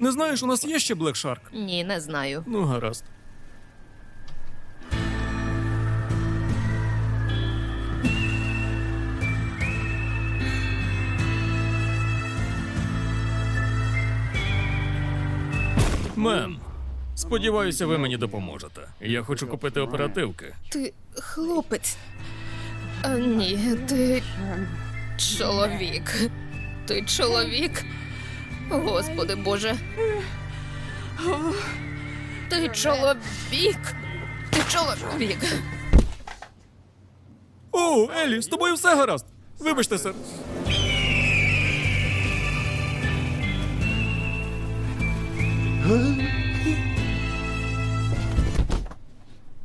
знаєш, у нас є ще Black Shark? Ні, не знаю. Ну, гаразд. Мем, сподіваюся, ви мені допоможете. Я хочу купити оперативки. Ти хлопець. А, ні, ти чоловік. Ти чоловік. Господи Боже. Ти чоловік. Ти чоловік. О, Елі, з тобою все гаразд. Вибачте, сер.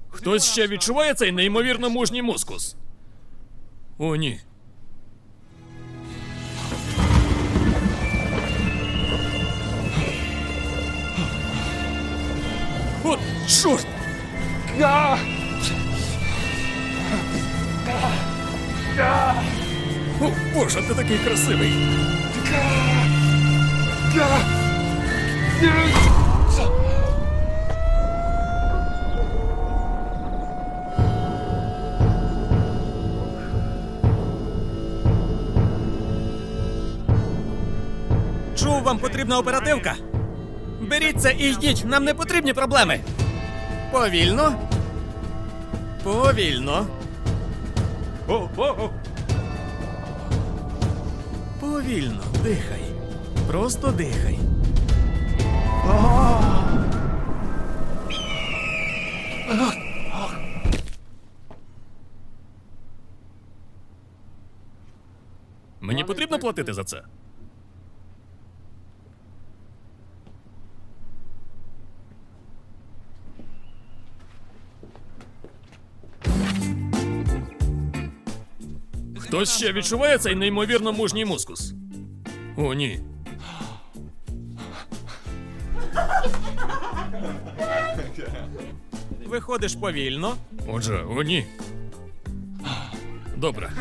Хтось ще відчуває цей неймовірно мужній мускус? О, ні. От, чорт! О, Боже, ти такий красивий. Чув, вам потрібна оперативка. Беріть це і йдіть, нам не потрібні проблеми. Повільно. Повільно. Повільно, дихай. Просто дихай. Мені потрібно платити за це. Хтось ще відчуває цей неймовірно мужній мускус? О, ні. Виходиш повільно. Отже, о, ні. Добре.